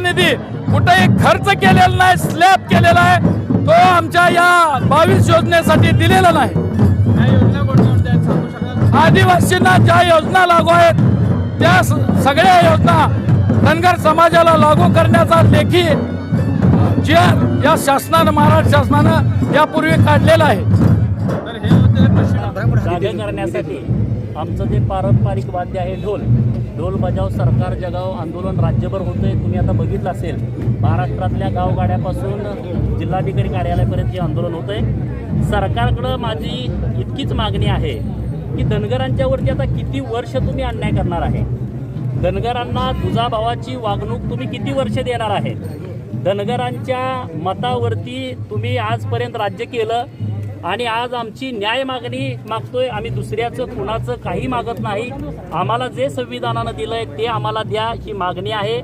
निधी कुठेही खर्च केलेला नाही स्लॅब केलेला आहे. तो आमच्या या बावीस योजनेसाठी दिलेला नाही. काय योजना कोणत्या कोणत्या आहेत सांगू शकाल आदिवासींना ज्या योजना लागू आहेत त्या सगळ्या योजना धनगर समाजाला लागू करण्याचा लेखी जे या शासनानं महाराष्ट्र शासनानं यापूर्वी काढलेला आहे. आमचं जे पारंपरिक वाद्य आहे ढोल ढोल बजाव सरकार जगाव आंदोलन राज्यभर होतं आहे तुम्ही आता बघितलं असेल महाराष्ट्रातल्या गावगाड्यापासून जिल्हाधिकारी कार्यालयापर्यंत जे आंदोलन होतं आहे सरकारकडं माझी इतकीच मागणी आहे की धनगरांच्यावरती आता किती वर्ष तुम्ही अन्याय करणार आहे? धनगरांना दुजाभावाची वागणूक तुम्ही किती वर्ष देणार आहे? धनगरांच्या मतावरती तुम्ही आजपर्यंत राज्य केलं आणि आज आमची न्याय मागणी मागतोय. आम्ही दुसऱ्याचं कुणाचं काही मागत नाही. आम्हाला जे संविधानानं दिलंय ते आम्हाला द्या ही मागणी आहे.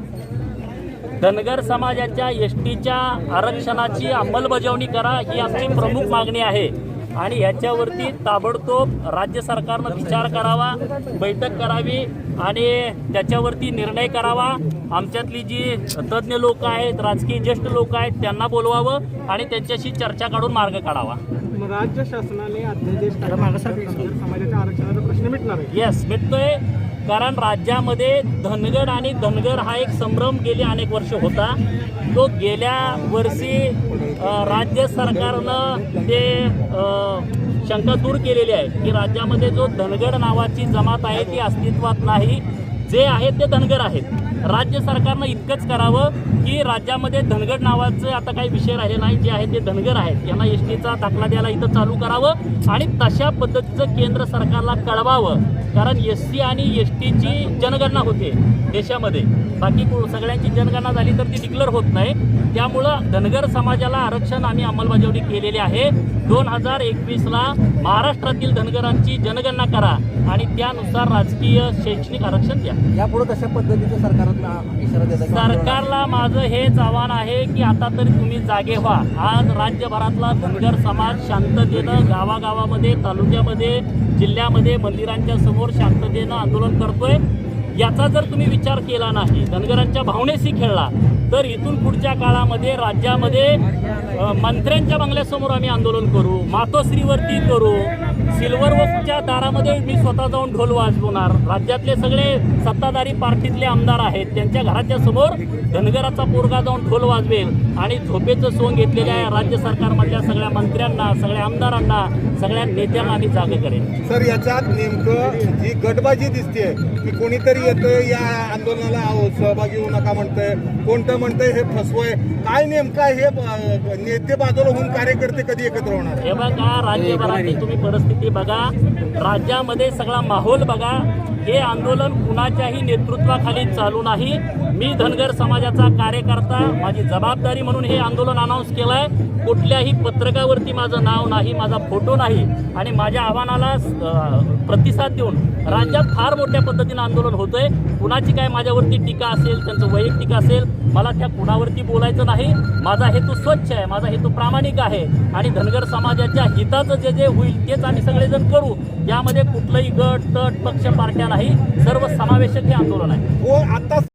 धनगर समाजाच्या एस टीच्या आरक्षणाची अंमलबजावणी करा ही आमची प्रमुख मागणी आहे. आणि ह्याच्यावरती ताबडतोब राज्य सरकारनं विचार करावा बैठक करावी आणि त्याच्यावरती निर्णय करावा. आमच्यातली जी तज्ज्ञ लोक आहेत राजकीय ज्येष्ठ लोक आहेत त्यांना बोलवावं आणि त्यांच्याशी चर्चा काढून मार्ग काढावा. राज्य शासनाने अध्यादेश समाजाच्या आरक्षणाचा प्रश्न मिटणार आहे. येस भेटतोय कारण राज्यामध्ये धनगड आणि धनगर हा एक संभ्रम गेले अनेक वर्ष होता. तो गेल्या वर्षी राज्य सरकारनं ते शंका दूर केलेली आहे की राज्यामध्ये जो धनगड नावाची जमात आहे ती अस्तित्वात नाही. जे आहेत ते धनगर आहेत. राज्य सरकारनं इतकंच करावं की राज्यामध्ये धनगड नावाचं आता काही विषय राहिले नाही. जे आहे ते धनगर आहेत. यांना एस टीचा दाखला द्यायला इथं चालू करावं आणि तशा पद्धतीचं केंद्र सरकारला कळवावं. कारण एस सी आणि एस टीची जनगणना होते देशामध्ये. बाकी सगळ्यांची जनगणना झाली तर ती डिक्लेअर होत नाही. त्यामुळं धनगर समाजाला आरक्षण आम्ही अंमलबजावणी केलेली आहे. दोन हजार एकवीसला महाराष्ट्रातील धनगरांची जनगणना करा आणि त्यानुसार राजकीय शैक्षणिक आरक्षण द्या. यापुढे तशा पद्धतीचे सरकारला सरकारला माझं हेच आव्हान आहे की आता तरी तुम्ही जागे व्हा. आज राज्यभरातला धनगर समाज शांततेनं गावागावामध्ये तालुक्यामध्ये जिल्ह्यामध्ये मंदिरांच्या समोर शांततेनं आंदोलन करतोय. याचा जर तुम्ही विचार केला नाही धनगरांच्या भावनेशी खेळला तर इथून पुढच्या काळामध्ये राज्यामध्ये मंत्र्यांच्या बंगल्यासमोर आम्ही आंदोलन करू मातोश्रीवरती करू सिल्वर वॉकच्या दारामध्ये मी स्वतः जाऊन ढोल वाजवणार. राज्यातले सगळे सत्ताधारी पार्टीतले आमदार आहेत. त्यांच्या घराच्या समोर धनगराचा पोरगा जाऊन ढोल वाजवेल. आणि झोपेचं सोंग घेतलेल्या राज्य सरकारमधल्या सगळ्या मंत्र्यांना सगळ्या आमदारांना सगळ्या नेत्यांना आम्ही जागे करेन. सर याच्यात नेमकं जी गटबाजी दिसते की कोणीतरी येतंय या आंदोलनाला अहो, सहभागी होऊ नका म्हणतंय. कोणतं म्हणतंय हे फसवय. काय नेमकं आहे हे नेते बाजूला होऊन कार्यकर्ते कधी एकत्र होणार? हे बघा राज्यभरातली तुम्ही परिस्थिती बघा. राज्यामध्ये सगळा माहोल बघा. हे आंदोलन कुणाच्याही नेतृत्वाखाली चालू नाही. मी धनगर समाजाचा कार्यकर्ता माझी जबाबदारी म्हणून हे आंदोलन अनाऊन्स केलं आहे कुठल्याही पत्रकावरती माझं नाव नाही माझा फोटो नाही. आणि माझ्या आव्हानाला प्रतिसाद देऊन राज्यात फार मोठ्या पद्धतीनं आंदोलन होतं आहे कुणाची काय माझ्यावरती टीका असेल त्यांचं वैयक्तिक असेल मला त्या कुणावरती बोलायचं नाही. माझा हेतू स्वच्छ आहे माझा हेतू प्रामाणिक आहे. आणि धनगर समाजाच्या हिताचं जे जे होईल तेच आम्ही सगळेजण करू. यामध्ये कुठलंही गट तट पक्ष पार्ट्या नाही. सर्व समावेशक हे आंदोलन आहे. हो आता